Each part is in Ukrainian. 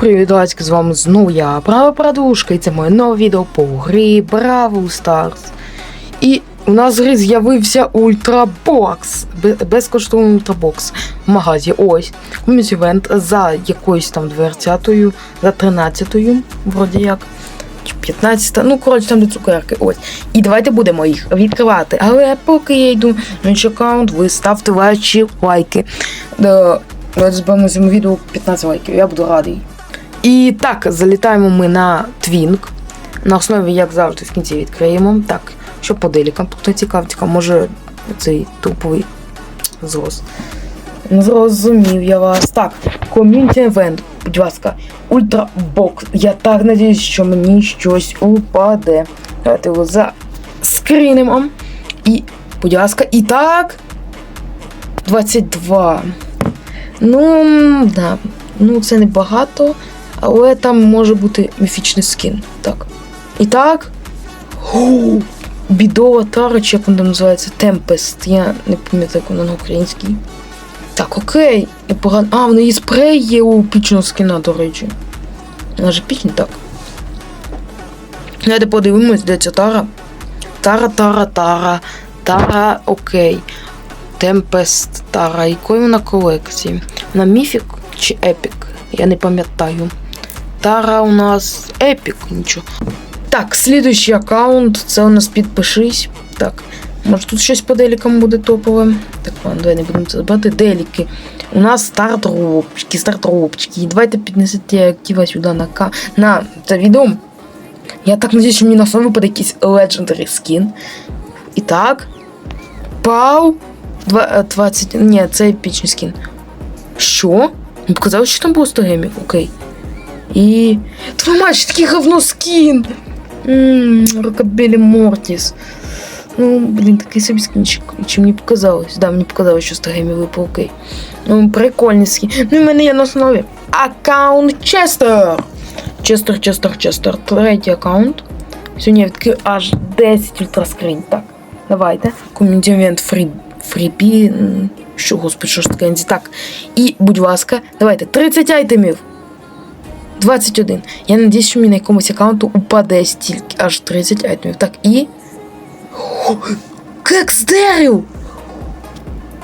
привіт, давайте з вами знову я, Права Прадушка, і це моє нове відео по грі Бравл Старс. І у нас в грі з'явився ультрабокс, безкоштовний ультрабокс в магазі. Ось. Комусь івент за якоюсь там дверцятою, за 13-ю, вроді як. Чи 15, ну коротше там де цукерки. Ось. І давайте будемо їх відкривати. Але поки я йду на аккаунт, ви ставте ваші лайки. Е, зберемо цьому відео 15 лайків, я буду радий. І так, залітаємо ми на Твінк. На основі, як завжди, в кінці відкриємо. Так, що по делікам? Тут не цікаво, може цей туповий зрос. Зрозумів я вас. Так, ком'юніті евент, будь ласка, ультрабокс. Я так надіюсь, що мені щось упаде. Давайте його заскрінимо. І, будь ласка, і так. 22. Ну, да. Ну, це не багато, але там може бути міфічний скін. Так. І так. Бідова тара, чи як вона називається? Темпест. Я не пам'ятаю, як вона на українській. Так, окей. Я. А, в неї спрей є у пічного скіна, до речі. Вона ж пічний, так. Давайте подивимось, де ця тара. Тара, тара, тара. Тара, окей. Темпест Тара. Якої вона колекції? Вона міфік чи епік? Я не пам'ятаю. Тара у нас епік, нічого. Так, слідуючий аккаунт, це у нас підпишись. Так. Може тут щось по делікам буде топове. Так, ладно, давай не будемо це збирати. Деліки. У нас стартропчики, стартропчики. Давайте піднесете актива сюди на К. На це відео. Я так надіюсь, що мені на основі випаде якийсь Legendary скін. І так. Пау! Е, 20. Ні, це епічний скін. Що? Показалось, що там було 100 гемів, окей. І. Твою мать, такий говно скін! Ммм, Рокабелі Мортіс. Ну, блін, такий собі скінчик. Чи мені показалось? Да, мені показалось, що 100 гемів випав, окей. Ну, прикольний скін. Ну, в мене є на основі. Аккаунт Честер. Честер, Честер, Честер. Третій аккаунт. Сьогодні я відкрив аж 10 ультраскринь. Так, давайте. Коментівент фрі, фрібі. Що, господи, що ж таке? Так. І, будь ласка, давайте 30 айтемів. 21. Я надіюсь, що мені на якомусь аккаунту упаде стільки аж 30 айтемів. Так, і. Кекс Деріл!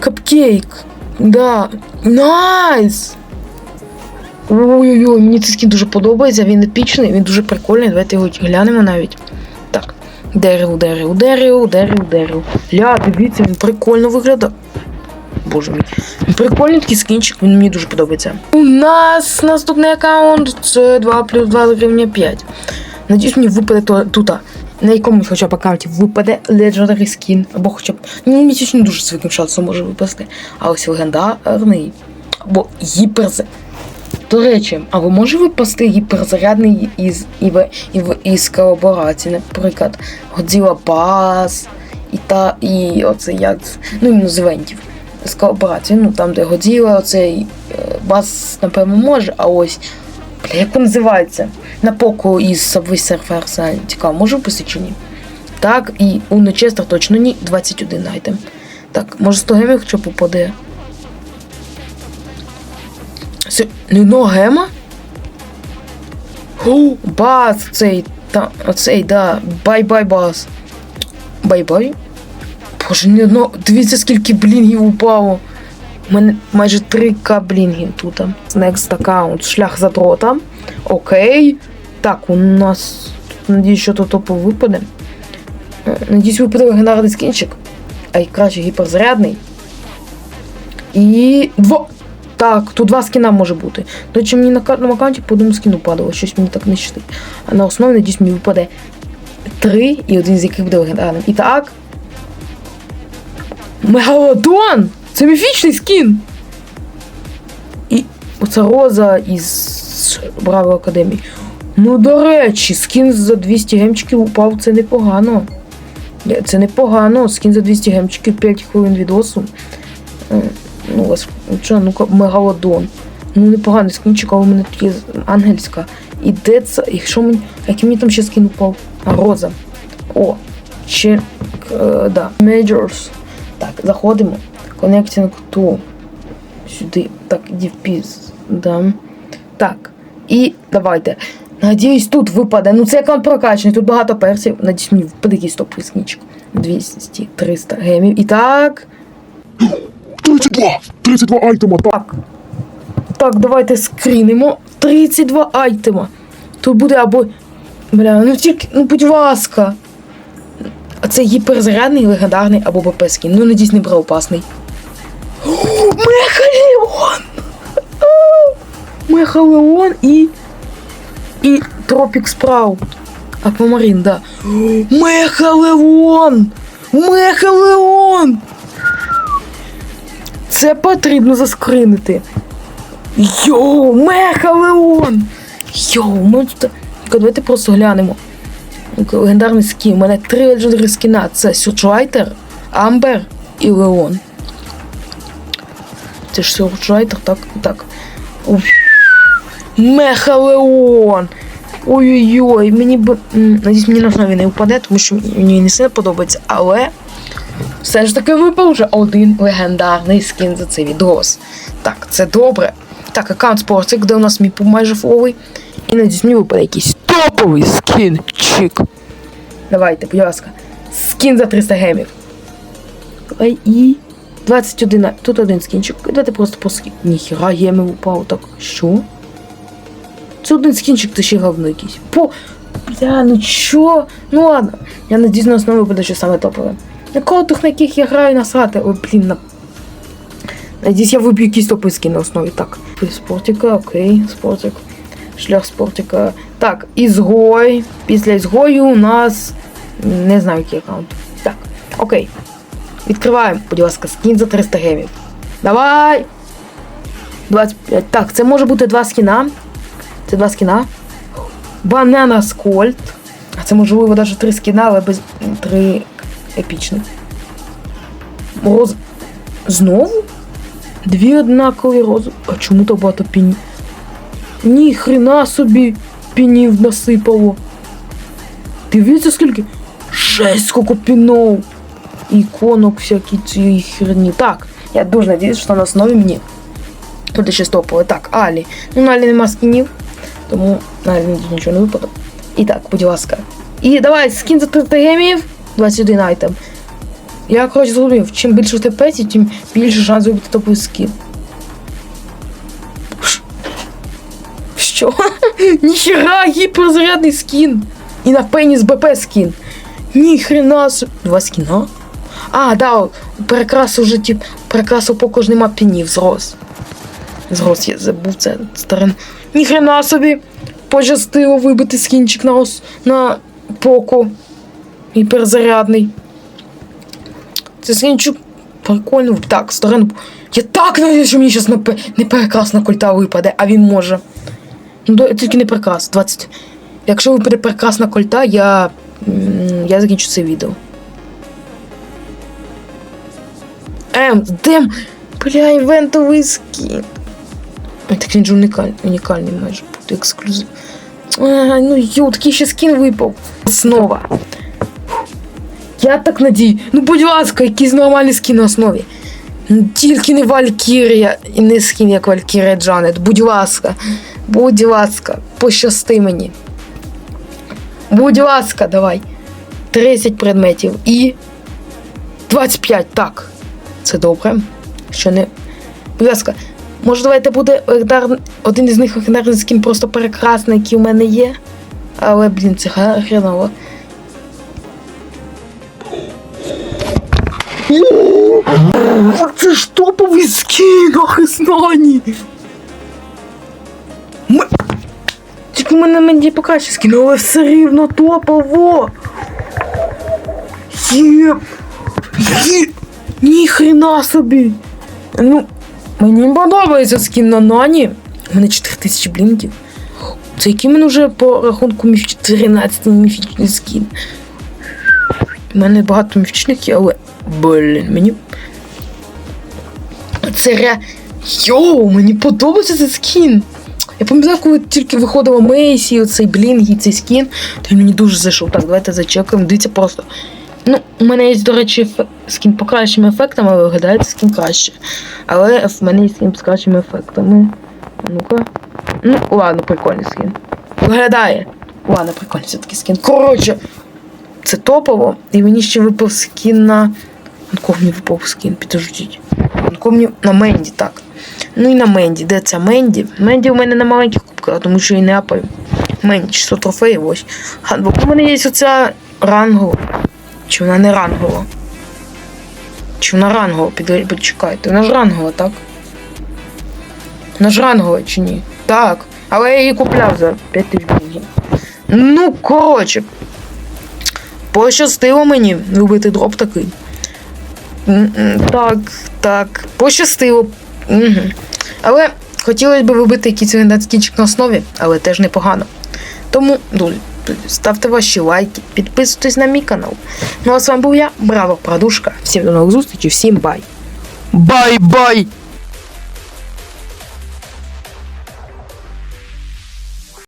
Капкейк. Да. Найс! Ой-ой-ой, мені цей скін дуже подобається, він епічний, він дуже прикольний. Давайте його глянемо навіть. Так. Деріл, деріл, деріл, деріл, деріл. Ля, дивіться, він прикольно виглядає. Боже мій. Прикольний такий скінчик, він мені дуже подобається. У нас наступний аккаунт це 2 плюс 2 гривня 5. Надіюсь, мені випаде тут. На якомусь хоча б аккаунті випаде Legendary Skin, або хоча б. Ну, місячно дуже з шансом може випасти. А ось легендарний. Або гіперз. До речі, а ви може випасти гіперзарядний із, із, із, із колаборації, наприклад, Godzilla Bass і та і оце як. Ну, іменно з івентів. З колаборації. Ну там, де Godzilla, оцей е, Bass, напевно, може, а ось. Бля, як він називається? На поку із Subway Surfers, цікаво, може випустити чи ні? Так, і у Нечестер точно ні, 21 айтем. Так, може 100 гемів хоча б упаде. Це не одного гема? Ху, бас цей, та, оцей, да, бай-бай бас. Бай-бай? Боже, не одно. Дивіться, скільки блінгів упало. У мене майже 3к блінгів тут. Next аккаунт. Шлях за задрота. Окей. Так, у нас. Надіюсь, що тут топо випаде. Е, Надіюсь, випаде легендарний скінчик. А й краще гіперзарядний. І. Дво. Так, тут два скіна може бути. До речі, мені на картному аккаунті по одному скіну падало, щось мені так не щастить. А на основі, надіюсь, мені випаде три, і один з яких буде легендарним. І так. Мегалодон! Це міфічний скін! І оце роза із Браво Академії. Ну, до речі, скін за 200 гемчиків упав, це непогано. Е, Це непогано. Скін за 200 гемчиків 5 хвилин відосу. Е, Ну, вас що, ну мегалодон. Ну, непоганий скінчик, але у мене тут є ангельська. І де це? І що мені. Який мені там ще скін упав? А, роза. О, ще. Е, да. Majors. Так, заходимо. Connecting to. Сюди. Так, іди в піз. Да. Так. І давайте. Надіюсь, тут випаде. Ну це аккаунт прокачаний, тут багато персів. Надіюсь, мені впаде якийсь топовий скінчик. 200, 300 гемів. І так. 32! 32 айтема, так. Так. Так, давайте скрінемо. 32 айтема. Тут буде або. Бля, ну тільки. Ну, будь ласка. А це гіперзарядний, легендарний або БП скін. Ну, надіюсь, не опасний. Мехалеон! Мехалеон і. І Тропік Спраут. Аквамарин, да. Мехалеон! Мехалеон! Це потрібно заскринити. Йоу, Мехалеон! Йоу, ми тут. Давайте просто глянемо. Легендарний скін. У мене три легендарні скіна. Це Сюрчвайтер, Амбер і Леон. Це ж Сюрчвайтер, так? Так. Уф. Мехалеон! Ой-ой-ой, мені б. Надіюсь, мені на основі не впаде, тому що мені не сильно подобається, але. Все ж таки випав вже один легендарний скін за цей відос. Так, це добре. Так, аккаунт спортик, де у нас мій майже фоловий. І надіюсь, мені випаде якийсь топовий скін. Чик. Давайте, будь ласка. Скін за 300 гемів. І 21. Тут один скінчик. Давайте просто по скін. Ніхіра гемів упав. Так, що? Це один скінчик, та ще говно якийсь. По. Бля, ну чо? Ну ладно. Я надіюсь, на основі буде що саме топове. На кодах, на яких я граю насрати. Ой, блін, на... Надіюсь, я виб'ю якісь топи скін на основі. Так. Спортика, окей, спортик. Шлях спортика. Так, ізгой. Після ізгою у нас. Не знаю, який аккаунт. Так, окей. Відкриваємо, будь ласка, скін за 300 гемів. Давай! 25. Так, це може бути два скіна. Це два скіна. Банана Скольд. А це можливо навіть три скіна, але без три епічних. Роз... Знову? Дві однакові рози. А чому то багато піні? Ні, хрена собі пінів насипало. Дивіться скільки. Жесть, скільки пінов. Іконок всякі цієї херні. Так, я дуже надіюсь, що на основі мені буде ще стопове. Так, Алі. Ну, на Алі нема скінів, тому на Алі нічого не випадає. І так, будь ласка. І давай, скін за 300 гемів, 21 айтем. Я, коротше, зрозумів, чим більше в петі, тим більше шанс вибити топовий скін. Ніхера, гіперзарядний скін. І на пеніс БП скін. Ні хрена собі. Два скіна? А, да, у перекрасу вже тип. Перекрасу по кожній мапі пінів зрос. Зрос, я забув це старин. Ніхрена собі. Пощастило вибити скінчик на ос... на поку. Гіперзарядний. Це скінчик прикольно. Так, старин. Я так надіюсь, що мені зараз не, пе- не культа випаде, а він може. Ну, тільки не прекрас. 20. Якщо випаде прекрасна кольта, я. Я закінчу це відео. Ем, дем. Бля, івентовий скін. Так він же унікальний, унікальний майже буде ексклюзив. А, ну йо, такий ще скін випав. Основа. Я так надію. Ну, будь ласка, якийсь нормальний скін на основі. Тільки не Валькірія і не скін, як Валькірія Джанет. Будь ласка, будь ласка, пощасти мені. Будь ласка, давай. 30 предметів і 25, так. Це добре. Що не. Будь ласка, може давайте буде легендар... один із них легендарний скін просто прекрасний, який у мене є. Але, блін, це хреново. Це ж топовий скін, охиснані! Ми... Тільки мене мені покраще скін, але все рівно топово! Є! Є! Ніхрена собі! Ну, мені подобається скін на Нані. У мене 4000 блінків. Це який мене вже по рахунку міф 13 міфічний скін. У мене багато міфічних є, але. Блін, мені. Це ре. Йоу, мені подобається цей скін. Я пам'ятаю, коли тільки виходила Мейсі, оцей блінг і цей скін, то мені дуже зайшов. Так, давайте зачекаємо. Дивіться просто. Ну, у мене є, до речі, скін по кращим ефектам, але виглядає скін краще. Але в мене є скін з кращими ефектами. Ну-ка. Ну, ладно, прикольний скін. Виглядає. Ладно, прикольний все-таки скін. Коротше, це топово. І мені ще випав скін на. На кого мені випав скін? Підождіть. На кого мені. На Менді, так. Ну і на Менді. Де це Менді? Менді у мене на маленьких кубках, тому що я не апаю. Менді, 600 трофеїв, ось. А, бо у мене є оця рангова. Чи вона не рангова? Чи вона рангова? Почекайте. Вона ж рангова, так? Вона ж рангова чи ні? Так. Але я її купляв за 5 тисяч гривень. Ну, коротше. Пощастило мені вибити дроп такий. Так, так. Пощастило. Угу. Але хотілося б вибити якийсь кінчик на основі, але теж непогано. Тому, друзі, ставте ваші лайки, підписуйтесь на мій канал. Ну а з вами був я, Браво Продушка. Всім до нових зустрічей, всім бай! Бай-бай!